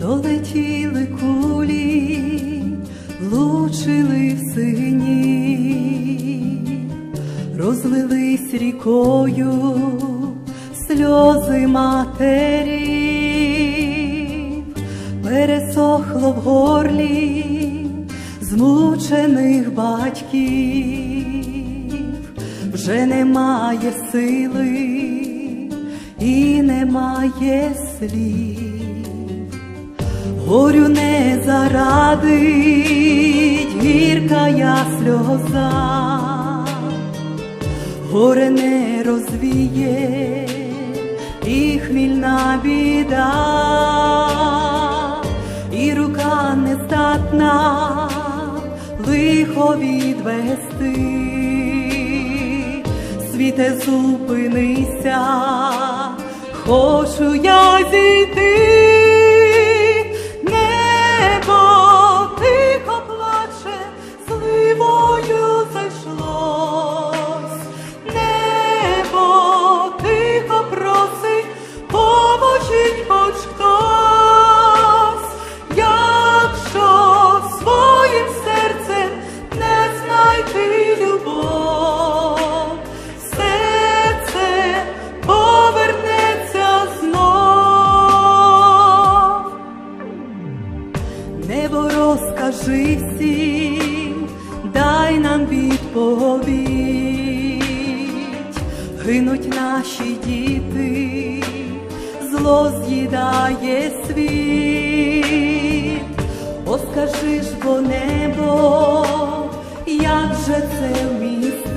долетіли кулі, влучили в сині, розлились рікою сльози матері, пересохло в горлі змучених батьків, вже немає сили і немає слів. Горю не зарадить гіркая сльоза, горе не розвіє і хмільна біда, і рука не здатна лихо відвести. Світе зупинися, хочу я зійти. Розкажи всім, дай нам відповідь, гинуть наші діти, зло з'їдає світ, О, скажи ж бо небо, як же це вмістить,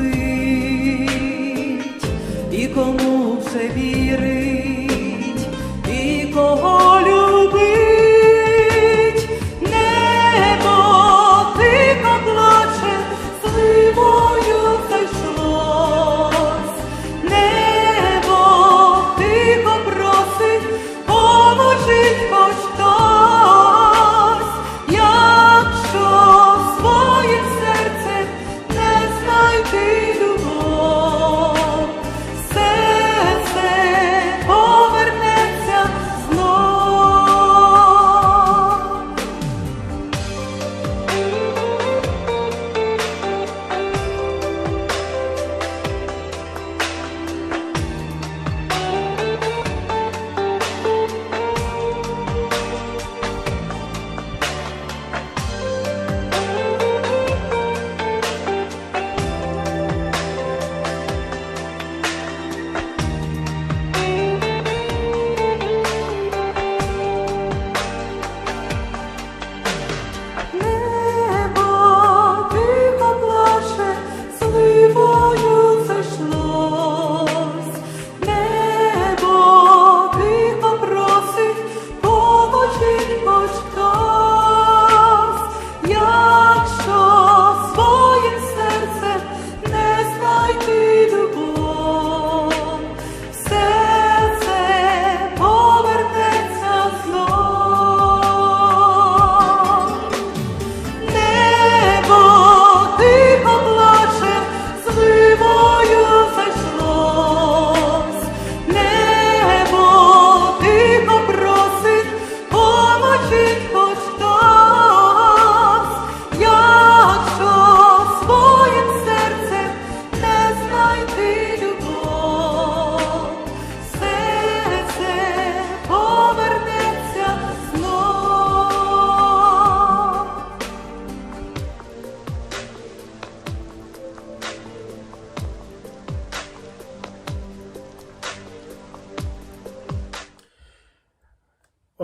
і кому вже вірить,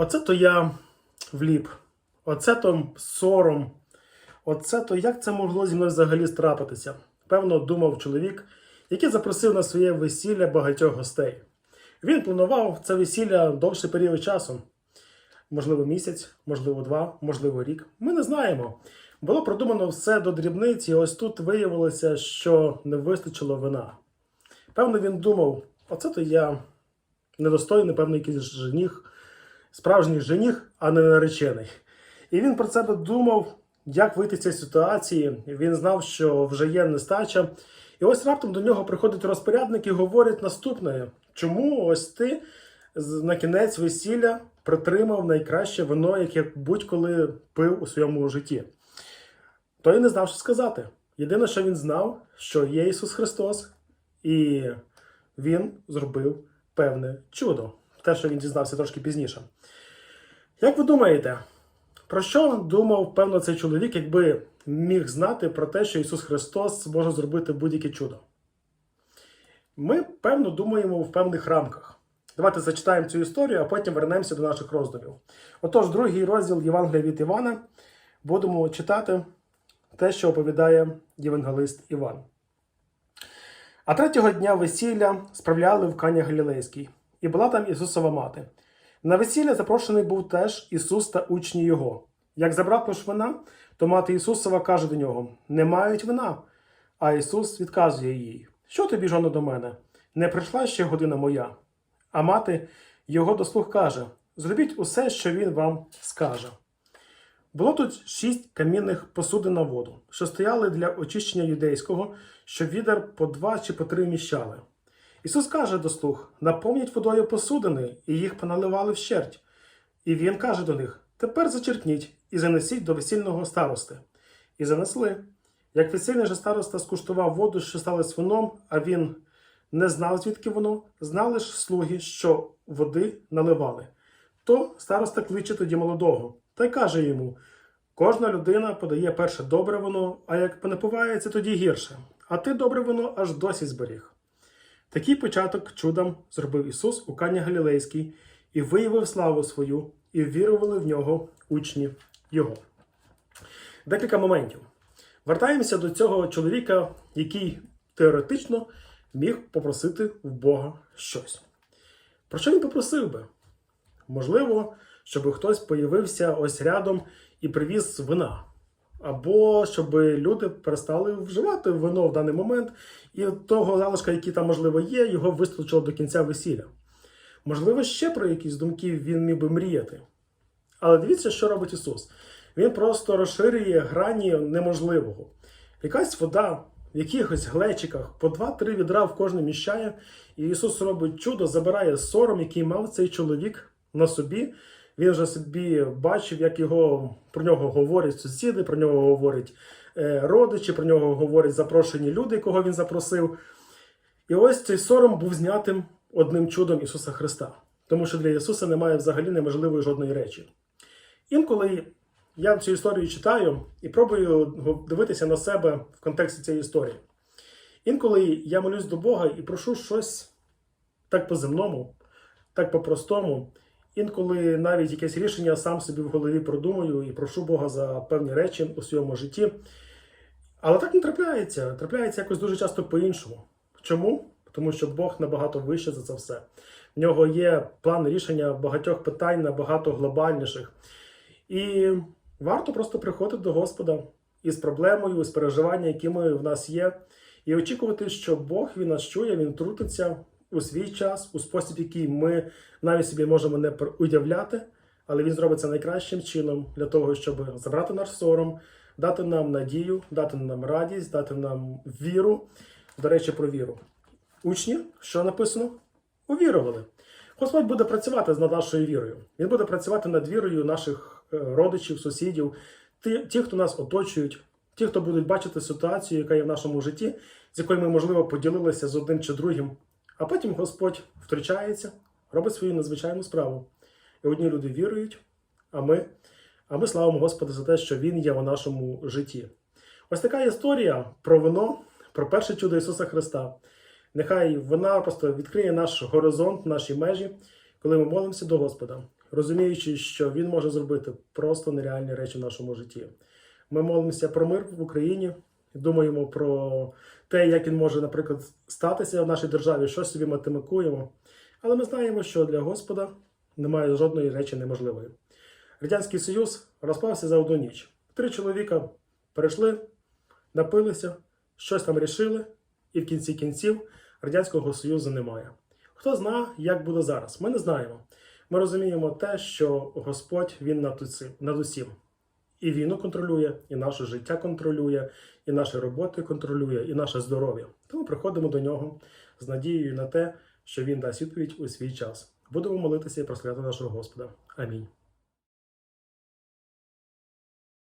Оце то я вліп. Оце то сором. Оце то як це могло зі мною взагалі страпитися? Певно, думав чоловік, який запросив на своє весілля багатьох гостей. Він планував це весілля довший період часу. Можливо, місяць, можливо, два, можливо, рік. Ми не знаємо. Було продумано все до дрібниці, і ось тут виявилося, що не вистачило вина. Певно, він думав, оце то я недостойний, певно, якийсь жених, справжній жених, а не наречений. І він про себе думав, як вийти з цієї ситуації. Він знав, що вже є нестача. І ось раптом до нього приходить розпорядник і говорить наступне: чому ось ти на кінець весілля притримав найкраще вино, яке будь-коли пив у своєму житті. Той не знав, що сказати. Єдине, що він знав, що є Ісус Христос, і Він зробив певне чудо. Те, що він дізнався трошки пізніше. Як ви думаєте, про що думав, певно, цей чоловік, якби міг знати про те, що Ісус Христос може зробити будь-яке чудо? Ми, певно, думаємо в певних рамках. Давайте зачитаємо цю історію, а потім вернемося до наших роздумів. Отож, другий розділ Євангелія від Івана будемо читати те, що оповідає євангелист Іван. А третього дня весілля справляли в Кані Галілейській, і була там Ісусова мати. На весілля запрошений був теж Ісус та учні Його. Як забрав ж вина, то мати Ісусова каже до нього: Не мають вина. А Ісус відказує їй: Що тобі, жоно, до мене? Не прийшла ще година моя. А мати його до слух каже: Зробіть усе, що він вам скаже. Було тут шість камінних посудин на воду, що стояли для очищення юдейського, щоб відер по два чи по три вміщали. Ісус каже до слуг: наповніть водою посудини, і їх поналивали вщерть. І він каже до них: Тепер зачерпніть і занесіть до весільного старости. І занесли. Як весільний же староста скуштував воду, що сталося вином, а він не знав, звідки воно, знали ж слуги, що води наливали. То староста кличе тоді молодого та й каже йому: кожна людина подає перше добре воно, а як понапивається, тоді гірше. А ти добре воно аж досі зберіг. Такий початок чудом зробив Ісус у Кані Галілейській і виявив славу свою, і вірували в нього учні Його. Декілька моментів. Вертаємося до цього чоловіка, який теоретично міг попросити в Бога щось. Про що він попросив би? Можливо, щоб хтось появився ось рядом і привіз вина. Або щоб люди перестали вживати вино в даний момент, і того залишка, який там, можливо, є, його вистачило до кінця весілля. Можливо, ще про якісь думки він міг би мріяти. Але дивіться, що робить Ісус. Він просто розширює грані неможливого. Якась вода в якихось глечиках по 2-3 відра в кожне міщає, і Ісус робить чудо, забирає сором, який мав цей чоловік на собі. Він вже собі бачив, як його про нього говорять сусіди, про нього говорять е, родичі, про нього говорять запрошені люди, кого він запросив. І ось цей сором був знятим одним чудом Ісуса Христа. Тому що для Ісуса немає взагалі неможливої жодної речі. Інколи я цю історію читаю і пробую дивитися на себе в контексті цієї історії. Інколи я молюсь до Бога і прошу щось так по-земному, так по-простому. Інколи навіть якесь рішення сам собі в голові продумую і прошу Бога за певні речі у своєму житті. Але так не трапляється. Трапляється якось дуже часто по-іншому. Чому? Тому що Бог набагато вище за це все. В нього є план рішення багатьох питань набагато глобальніших. І варто просто приходити до Господа із проблемою, з переживанням, якими в нас є, і очікувати, що Бог він нас чує, він трутиться у свій час, у спосіб, який ми навіть собі можемо не уявляти, але він зробить це найкращим чином для того, щоб забрати наш сором, дати нам надію, дати нам радість, дати нам віру. До речі, про віру. Учні, що написано? Увірували. Господь буде працювати над нашою вірою. Він буде працювати над вірою наших е, родичів, сусідів, ті, хто нас оточують, ті, хто будуть бачити ситуацію, яка є в нашому житті, з якою ми, можливо, поділилися з одним чи другим. А потім Господь втручається, робить свою надзвичайну справу. І одні люди вірують, а ми, а ми славимо Господа за те, що Він є у нашому житті. Ось така історія про вино, про перше чудо Ісуса Христа. Нехай вона просто відкриє наш горизонт, наші межі, коли ми молимося до Господа, розуміючи, що Він може зробити просто нереальні речі в нашому житті. Ми молимося про мир в Україні, думаємо про те, як він може, наприклад, статися в нашій державі, що собі математикуємо. Але ми знаємо, що для Господа немає жодної речі неможливої. Радянський Союз розпався за одну ніч. Три чоловіка перейшли, напилися, щось там рішили, і в кінці кінців Радянського Союзу немає. Хто знає, як буде зараз? Ми не знаємо. Ми розуміємо те, що Господь він над усім. І війну контролює, і наше життя контролює, і наші роботи контролює, і наше здоров'я. Тому приходимо до нього з надією на те, що він дасть відповідь у свій час. Будемо молитися і прославляти нашого Господа. Амінь.